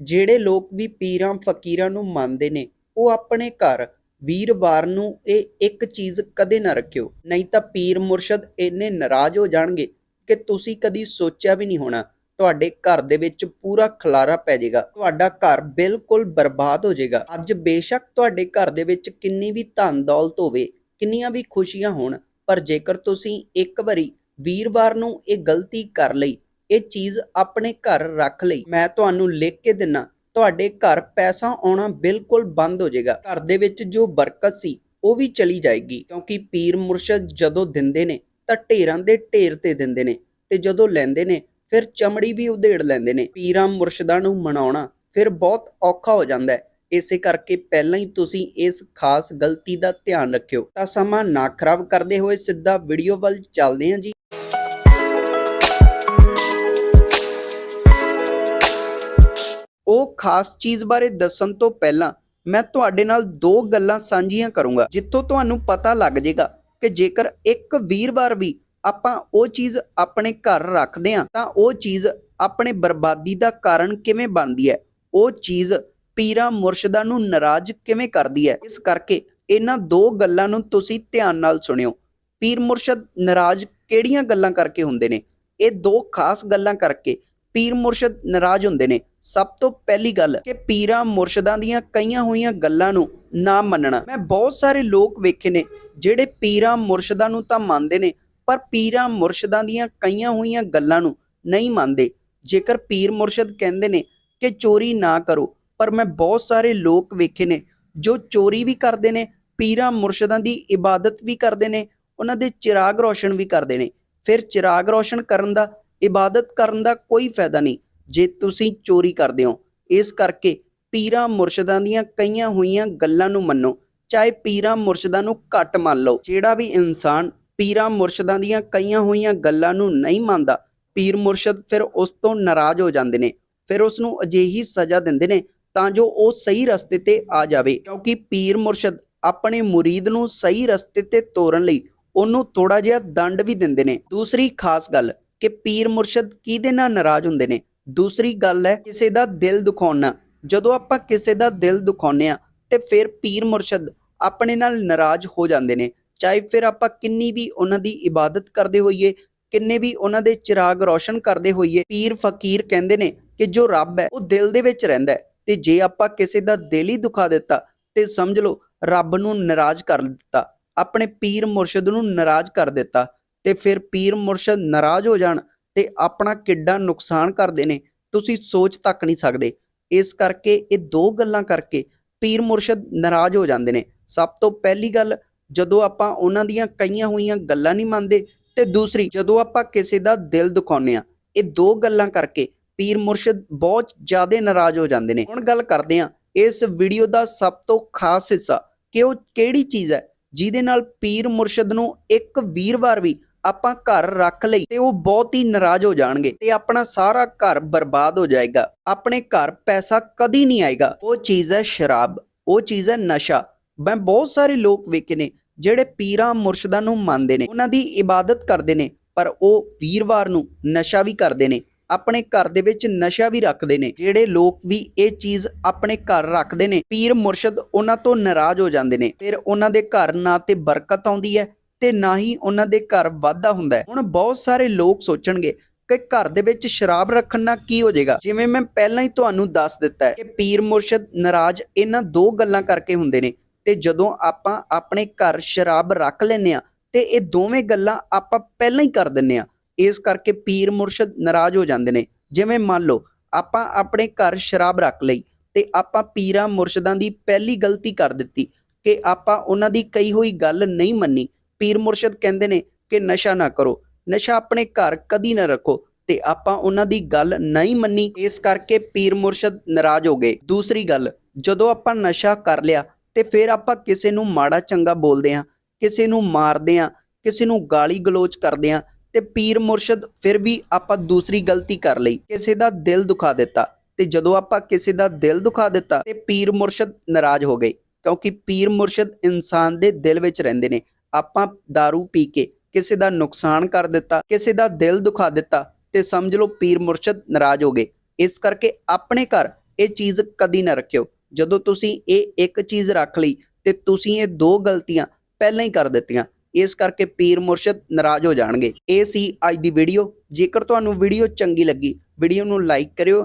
ਜਿਹੜੇ ਲੋਕ ਵੀ ਪੀਰਾਂ, ਫਕੀਰਾਂ ਨੂੰ ਮੰਨਦੇ ਨੇ, ਉਹ ਆਪਣੇ ਘਰ ਵੀਰਵਾਰ ਨੂੰ ਇਹ ਇੱਕ ਚੀਜ਼ ਕਦੇ ਨਾ ਰੱਖਿਓ। ਨਹੀਂ ਤਾਂ ਪੀਰ ਮੁਰਸ਼ਦ ਇੰਨੇ ਨਾਰਾਜ਼ ਹੋ ਜਾਣਗੇ ਕਿ ਤੁਸੀਂ ਕਦੀ ਸੋਚਿਆ ਵੀ ਨਹੀਂ ਹੋਣਾ, ਤੁਹਾਡੇ ਘਰ ਦੇ ਵਿੱਚ ਪੂਰਾ ਖਲਾਰਾ ਪੈ ਜਾਏਗਾ, ਤੁਹਾਡਾ ਘਰ ਬਿਲਕੁਲ ਬਰਬਾਦ ਹੋ ਜਾਏਗਾ। ਅੱਜ ਬੇਸ਼ੱਕ ਤੁਹਾਡੇ ਘਰ ਦੇ ਵਿੱਚ ਕਿੰਨੀ ਵੀ ਧਨ ਦੌਲਤ ਹੋਵੇ, ਕਿੰਨੀਆਂ ਵੀ ਖੁਸ਼ੀਆਂ ਹੋਣ, ਪਰ ਜੇਕਰ ਤੁਸੀਂ ਇੱਕ ਵਾਰੀ ਵੀਰਵਾਰ ਨੂੰ ਇਹ ਗਲਤੀ ਕਰ ਲਈ ਇਹ ਚੀਜ਼ ਆਪਣੇ ਘਰ ਰੱਖ ਲਈ। ਮੈਂ ਤੁਹਾਨੂੰ ਲਿਖ ਕੇ ਦਿੰਨਾ, ਤੁਹਾਡੇ ਘਰ ਪੈਸਾ ਆਉਣਾ ਬਿਲਕੁਲ ਬੰਦ ਹੋ ਜਾਏਗਾ। ਘਰ ਦੇ ਵਿੱਚ ਜੋ ਬਰਕਤ ਸੀ, ਉਹ ਵੀ ਚਲੀ ਜਾਏਗੀ। ਕਿਉਂਕਿ ਪੀਰ ਮੁਰਸ਼ਦ ਜਦੋਂ ਦਿੰਦੇ ਨੇ, ਤਾਂ ਢੇਰਾਂ ਦੇ ਢੇਰ ਤੇ ਦਿੰਦੇ ਨੇ ਤੇ ਜਦੋਂ ਲੈਂਦੇ ਨੇ, ਫਿਰ ਚਮੜੀ ਵੀ ਉਧੇੜ ਲੈਂਦੇ ਨੇ। ਪੀਰਾਂ ਮੁਰਸ਼ਦਾਂ ਨੂੰ ਮਨਾਉਣਾ ਫਿਰ ਬਹੁਤ ਔਖਾ ਹੋ ਜਾਂਦਾ ਹੈ। ਇਸੇ ਕਰਕੇ ਪਹਿਲਾਂ ਹੀ ਤੁਸੀਂ ਇਸ ਖਾਸ ਗਲਤੀ ਦਾ ਧਿਆਨ ਰੱਖਿਓ। ਤਾਂ ਸਮਾਂ ਨਾ ਖਰਾਬ ਕਰਦੇ ਹੋਏ ਸਿੱਧਾ ਵੀਡੀਓ ਵੱਲ ਚੱਲਦੇ ਹਾਂ ਜੀ। ਖਾਸ ਚੀਜ਼ ਬਾਰੇ ਦੱਸਣ ਤੋਂ ਪਹਿਲਾਂ ਮੈਂ ਤੁਹਾਡੇ ਨਾਲ ਦੋ ਗੱਲਾਂ ਸਾਂਝੀਆਂ ਕਰੂੰਗਾ, ਜਿੱਥੋਂ ਤੁਹਾਨੂੰ ਪਤਾ ਲੱਗ ਜਾਏਗਾ ਕਿ ਜੇਕਰ ਇੱਕ ਵੀਰਵਾਰ ਵੀ ਆਪਾਂ ਉਹ ਚੀਜ਼ ਆਪਣੇ ਘਰ ਰੱਖਦੇ ਹਾਂ, ਤਾਂ ਉਹ ਚੀਜ਼ ਆਪਣੇ ਬਰਬਾਦੀ ਦਾ ਕਾਰਨ ਕਿਵੇਂ ਬਣਦੀ ਹੈ? ਉਹ ਚੀਜ਼ ਪੀਰਾਂ ਮੁਰਸ਼ਦਾਂ ਨੂੰ ਨਾਰਾਜ਼ ਕਿਵੇਂ ਕਰਦੀ ਹੈ? ਇਸ ਕਰਕੇ ਇਹਨਾਂ ਦੋ ਗੱਲਾਂ ਨੂੰ ਤੁਸੀਂ ਧਿਆਨ ਨਾਲ ਸੁਣਿਓ। ਪੀਰ ਮੁਰਸ਼ਦ ਨਾਰਾਜ਼ ਕਿਹੜੀਆਂ ਗੱਲਾਂ ਕਰਕੇ ਹੁੰਦੇ ਨੇ? ਇਹ ਦੋ ਖਾਸ ਗੱਲਾਂ ਕਰਕੇ ਪੀਰ ਮੁਰਸ਼ਦ ਨਾਰਾਜ਼ ਹੁੰਦੇ ਨੇ। ਸਭ ਤੋਂ ਪਹਿਲੀ ਗੱਲ ਕਿ ਪੀਰਾਂ ਮੁਰਸ਼ਦਾਂ ਦੀਆਂ ਕਈਆਂ ਹੋਈਆਂ ਗੱਲਾਂ ਨੂੰ ਨਾ ਮੰਨਣਾ। ਮੈਂ ਬਹੁਤ ਸਾਰੇ ਲੋਕ ਵੇਖੇ ਨੇ ਜਿਹੜੇ ਪੀਰਾਂ ਮੁਰਸ਼ਦਾਂ ਨੂੰ ਤਾਂ ਮੰਨਦੇ ਨੇ, ਪਰ ਪੀਰਾਂ ਮੁਰਸ਼ਦਾਂ ਦੀਆਂ ਕਈਆਂ ਹੋਈਆਂ ਗੱਲਾਂ ਨੂੰ ਨਹੀਂ ਮੰਨਦੇ। ਜੇਕਰ ਪੀਰ ਮੁਰਸ਼ਦ ਕਹਿੰਦੇ ਨੇ ਕਿ ਚੋਰੀ ਨਾ ਕਰੋ, ਪਰ ਮੈਂ ਬਹੁਤ ਸਾਰੇ ਲੋਕ ਵੇਖੇ ਨੇ ਜੋ ਚੋਰੀ ਵੀ ਕਰਦੇ ਨੇ, ਪੀਰਾਂ ਮੁਰਸ਼ਦਾਂ ਦੀ ਇਬਾਦਤ ਵੀ ਕਰਦੇ ਨੇ, ਉਹਨਾਂ ਦੇ ਚਿਰਾਗ ਰੋਸ਼ਨ ਵੀ ਕਰਦੇ ਨੇ। ਫਿਰ ਚਿਰਾਗ ਰੋਸ਼ਨ ਕਰਨ ਦਾ, ਇਬਾਦਤ ਕਰਨ ਦਾ ਕੋਈ ਫਾਇਦਾ ਨਹੀਂ। ਜੇ ਤੁਸੀਂ ਚੋਰੀ ਕਰਦੇ ਹੋ, ਇਸ ਕਰਕੇ ਪੀਰਾਂ ਮੁਰਸ਼ਦਾਂ ਦੀਆਂ ਕਈਆਂ ਹੋਈਆਂ ਗੱਲਾਂ ਨੂੰ ਮੰਨੋ, ਚਾਹੇ ਪੀਰਾਂ ਮੁਰਸ਼ਦਾਂ ਨੂੰ ਘੱਟ ਮੰਨ ਲਓ। ਜਿਹੜਾ ਵੀ ਇਨਸਾਨ ਪੀਰਾਂ ਮੁਰਸ਼ਦਾਂ ਦੀਆਂ ਕਈਆਂ ਹੋਈਆਂ ਗੱਲਾਂ ਨੂੰ ਨਹੀਂ ਮੰਨਦਾ, ਪੀਰ ਮੁਰਸ਼ਦ ਫਿਰ ਉਸ ਤੋਂ ਨਾਰਾਜ਼ ਹੋ ਜਾਂਦੇ ਨੇ, ਫਿਰ ਉਸ ਨੂੰ ਅਜਿਹੀ ਸਜ਼ਾ ਦਿੰਦੇ ਨੇ ਤਾਂ ਜੋ ਉਹ ਸਹੀ ਰਸਤੇ ਤੇ ਆ ਜਾਵੇ। ਕਿਉਂਕਿ ਪੀਰ ਮੁਰਸ਼ਦ ਆਪਣੇ ਮੁਰੀਦ ਨੂੰ ਸਹੀ ਰਸਤੇ ਤੇ ਤੋਰਨ ਲਈ ਉਹਨੂੰ ਥੋੜਾ ਜਿਹਾ ਦੰਡ ਵੀ ਦਿੰਦੇ ਨੇ। ਦੂਸਰੀ ਖਾਸ ਗੱਲ ਕਿ ਪੀਰ ਮੁਰਸ਼ਦ ਕਿਹਦੇ ਨਾਲ ਨਾਰਾਜ਼ ਹੁੰਦੇ ਨੇ? ਦੂਸਰੀ ਗੱਲ ਹੈ ਕਿਸੇ ਦਾ ਦਿਲ ਦੁਖਾਉਣਾ। ਜਦੋਂ ਆਪਾਂ ਕਿਸੇ ਦਾ ਦਿਲ ਦੁਖਾਉਂਦੇ ਆ ਤੇ ਫਿਰ ਪੀਰ ਮੁਰਸ਼ਦ ਆਪਣੇ ਨਾਲ ਨਾਰਾਜ਼ ਹੋ ਜਾਂਦੇ ਨੇ। ਚਾਹੇ ਫਿਰ ਆਪਾਂ ਕਿੰਨੀ ਵੀ ਉਹਨਾਂ ਦੀ ਇਬਾਦਤ ਕਰਦੇ ਹੋਈਏ, ਕਿੰਨੇ ਵੀ ਉਹਨਾਂ ਦੇ ਚਿਰਾਗ ਰੋਸ਼ਨ ਕਰਦੇ ਹੋਈਏ, ਪੀਰ ਫਕੀਰ ਕਹਿੰਦੇ ਨੇ ਕਿ ਜੋ ਰੱਬ ਹੈ, ਉਹ ਦਿਲ ਦੇ ਵਿੱਚ ਰਹਿੰਦਾ ਹੈ। ਤੇ ਜੇ ਆਪਾਂ ਕਿਸੇ ਦਾ ਦਿਲ ਹੀ ਦੁਖਾ ਦਿੱਤਾ, ਤੇ ਸਮਝ ਲਓ, ਰੱਬ ਨੂੰ ਨਾਰਾਜ਼ ਕਰ ਦਿੱਤਾ, ਆਪਣੇ ਪੀਰ ਮੁਰਸ਼ਦ ਨੂੰ ਨਾਰਾਜ਼ ਕਰ ਦਿੱਤਾ, ਤੇ ਫਿਰ ਪੀਰ ਮੁਰਸ਼ਦ ਨਾਰਾਜ਼ ਹੋ ਜਾਣ ਤੇ ਆਪਣਾ ਕਿੱਡਾ ਨੁਕਸਾਨ ਕਰਦੇ ਨੇ, ਤੁਸੀਂ ਸੋਚ ਤੱਕ ਨਹੀਂ ਸਕਦੇ। ਇਸ ਕਰਕੇ ਇਹ ਦੋ ਗੱਲਾਂ ਕਰਕੇ ਪੀਰ ਮੁਰਸ਼ਦ ਨਾਰਾਜ਼ ਹੋ ਜਾਂਦੇ ਨੇ। ਸਭ ਤੋਂ ਪਹਿਲੀ ਗੱਲ, ਜਦੋਂ ਆਪਾਂ ਉਹਨਾਂ ਦੀਆਂ ਕਈਆਂ ਹੋਈਆਂ ਗੱਲਾਂ ਨਹੀਂ ਮੰਨਦੇ ਤੇ ਦੂਸਰੀ, ਜਦੋਂ ਆਪਾਂ ਕਿਸੇ ਦਾ ਦਿਲ ਦੁਖਾਉਂਦੇ ਆ ਇਹ ਦੋ ਗੱਲਾਂ ਕਰਕੇ ਪੀਰ ਮੁਰਸ਼ਦ ਬਹੁਤ ਜ਼ਿਆਦਾ ਨਾਰਾਜ਼ ਹੋ ਜਾਂਦੇ ਨੇ। ਹੁਣ ਗੱਲ ਕਰਦੇ ਆ ਇਸ ਵੀਡੀਓ ਦਾ ਸਭ ਤੋਂ ਖਾਸ ਹਿੱਸਾ ਕਿ ਉਹ ਕਿਹੜੀ ਚੀਜ਼ ਹੈ, ਜਿਹਦੇ ਨਾਲ ਪੀਰ ਮੁਰਸ਼ਦ ਨੂੰ ਇੱਕ ਵੀਰਵਾਰ ਵੀ ਆਪਾਂ ਘਰ ਰੱਖ ਲਈ ਤੇ ਉਹ ਬਹੁਤ ਹੀ ਨਾਰਾਜ਼ ਹੋ ਜਾਣਗੇ ਤੇ ਆਪਣਾ ਸਾਰਾ ਘਰ ਬਰਬਾਦ ਹੋ ਜਾਏਗਾ। ਆਪਣੇ ਘਰ ਪੈਸਾ ਕਦੀ ਨਹੀਂ ਆਏਗਾ। ਉਹ ਚੀਜ਼ ਹੈ ਸ਼ਰਾਬ, ਉਹ ਚੀਜ਼ ਹੈ ਨਸ਼ਾ। ਮੈਂ ਬਹੁਤ ਸਾਰੇ ਲੋਕ ਵੇਖੇ ਨੇ ਜਿਹੜੇ ਪੀਰਾਂ ਮੁਰਸ਼ਦਾਂ ਨੂੰ ਮੰਨਦੇ ਨੇ, ਉਹਨਾਂ ਦੀ ਇਬਾਦਤ ਕਰਦੇ ਨੇ, ਪਰ ਉਹ ਵੀਰਵਾਰ ਨੂੰ ਨਸ਼ਾ ਵੀ ਕਰਦੇ ਨੇ। ਆਪਣੇ ਘਰ ਦੇ ਵਿੱਚ ਨਸ਼ਾ ਵੀ ਰੱਖਦੇ ਨੇ। ਜਿਹੜੇ ਲੋਕ ਵੀ ਇਹ ਚੀਜ਼ ਆਪਣੇ ਘਰ ਰੱਖਦੇ ਨੇ, ਪੀਰ ਮੁਰਸ਼ਦ ਉਹਨਾਂ ਤੋਂ ਨਾਰਾਜ਼ ਹੋ ਜਾਂਦੇ ਨੇ। ਫਿਰ ਉਹਨਾਂ ਦੇ ਘਰ ਨਾ ਤੇ ਬਰਕਤ ਆਉਂਦੀ ਹੈ ਤੇ ਨਾ ਹੀ ਉਹਨਾਂ ਦੇ ਘਰ ਵਾਧਾ ਹੁੰਦਾ ਹੈ। ਹੁਣ ਬਹੁਤ ਸਾਰੇ ਲੋਕ ਸੋਚਣਗੇ ਕਿ ਘਰ ਦੇ ਵਿੱਚ ਸ਼ਰਾਬ ਰੱਖਣ ਨਾਲ ਕੀ ਹੋ ਜਾਏਗਾ। ਜਿਵੇਂ ਮੈਂ ਪਹਿਲਾਂ ਹੀ ਤੁਹਾਨੂੰ ਦੱਸ ਦਿੱਤਾ ਹੈ ਕਿ ਪੀਰ ਮੁਰਸ਼ਦ ਨਾਰਾਜ਼ ਇਹਨਾਂ ਦੋ ਗੱਲਾਂ ਕਰਕੇ ਹੁੰਦੇ ਨੇ ਤੇ ਜਦੋਂ ਆਪਾਂ ਆਪਣੇ ਘਰ ਸ਼ਰਾਬ ਰੱਖ ਲੈਨੇ ਆ ਤੇ ਇਹ ਦੋਵੇਂ ਗੱਲਾਂ ਆਪਾਂ ਪਹਿਲਾਂ ਹੀ ਕਰ ਦਿੰਨੇ ਆ ਇਸ ਕਰਕੇ ਪੀਰ ਮੁਰਸ਼ਦ ਨਾਰਾਜ਼ ਹੋ ਜਾਂਦੇ ਨੇ। ਜਿਵੇਂ ਮੰਨ ਲਓ, ਆਪਾਂ ਆਪਣੇ ਘਰ ਸ਼ਰਾਬ ਰੱਖ ਲਈ ਤੇ ਆਪਾਂ ਪੀਰਾਂ ਮੁਰਸ਼ਦਾਂ ਦੀ ਪਹਿਲੀ ਗਲਤੀ ਕਰ ਦਿੱਤੀ ਕਿ ਆਪਾਂ ਉਹਨਾਂ ਦੀ ਕਹੀ ਹੋਈ ਗੱਲ ਨਹੀਂ ਮੰਨੀ। ਪੀਰ ਮੁਰਸ਼ਦ ਕਹਿੰਦੇ ਨੇ ਕਿ ਨਸ਼ਾ ਨਾ ਕਰੋ, ਨਸ਼ਾ ਆਪਣੇ ਘਰ ਕਦੀ ਨਾ ਰੱਖੋ ਤੇ ਆਪਾਂ ਉਹਨਾਂ ਦੀ ਗੱਲ ਨਹੀਂ ਮੰਨੀ। ਇਸ ਕਰਕੇ ਪੀਰ ਮੁਰਸ਼ਦ ਨਾਰਾਜ਼ ਹੋ ਗਏ। ਦੂਸਰੀ ਗੱਲ, ਜਦੋਂ ਆਪਾਂ ਨਸ਼ਾ ਕਰ ਲਿਆ ਤੇ ਫਿਰ ਆਪਾਂ ਕਿਸੇ ਨੂੰ ਮਾੜਾ ਚੰਗਾ ਬੋਲਦੇ ਆ ਕਿਸੇ ਨੂੰ ਮਾਰਦੇ ਆ ਕਿਸੇ ਨੂੰ ਗਾਲੀ ਗਲੋਚ ਕਰਦੇ ਆ ਤੇ ਪੀਰ ਮੁਰਸ਼ਦ ਫਿਰ ਵੀ ਆਪਾਂ ਦੂਸਰੀ ਗਲਤੀ ਕਰ ਲਈ, ਕਿਸੇ ਦਾ ਦਿਲ ਦੁਖਾ ਦਿੱਤਾ ਤੇ ਜਦੋਂ ਆਪਾਂ ਕਿਸੇ ਦਾ ਦਿਲ ਦੁਖਾ ਦਿੱਤਾ ਤੇ ਪੀਰ ਮੁਰਸ਼ਦ ਨਾਰਾਜ਼ ਹੋ ਗਏ ਕਿਉਂਕਿ ਪੀਰ ਮੁਰਸ਼ਦ ਇਨਸਾਨ ਦੇ ਦਿਲ ਵਿੱਚ ਰਹਿੰਦੇ ਨੇ। ਆਪਾਂ दारू ਪੀ ਕੇ ਕਿਸੇ ਦਾ ਨੁਕਸਾਨ ਕਰ ਦਿੱਤਾ, ਕਿਸੇ ਦਾ ਦਿਲ ਦੁਖਾ ਦਿੱਤਾ ਤੇ ਸਮਝ ਲਓ ਪੀਰ ਮੁਰਸ਼ਦ ਨਾਰਾਜ਼ ਹੋ ਗਏ। ਇਸ ਕਰਕੇ ਆਪਣੇ ਘਰ ਇਹ ਚੀਜ਼ ਕਦੀ ਨਾ ਰੱਖਿਓ। ਜਦੋਂ ਤੁਸੀਂ ਇਹ ਇੱਕ ਚੀਜ਼ ਰੱਖ ਲਈ ਤੇ ਤੁਸੀਂ ਇਹ ਦੋ ਗਲਤੀਆਂ ਪਹਿਲਾਂ ਹੀ ਕਰ ਦਿੱਤੀਆਂ, ਇਸ ਕਰਕੇ ਪੀਰ ਮੁਰਸ਼ਦ ਨਾਰਾਜ਼ ਹੋ ਜਾਣਗੇ। ਇਹ ਸੀ ਅੱਜ ਦੀ ਵੀਡੀਓ ਜੇਕਰ ਤੁਹਾਨੂੰ ਵੀਡੀਓ ਚੰਗੀ ਲੱਗੀ ਵੀਡੀਓ ਨੂੰ ਲਾਈਕ ਕਰਿਓ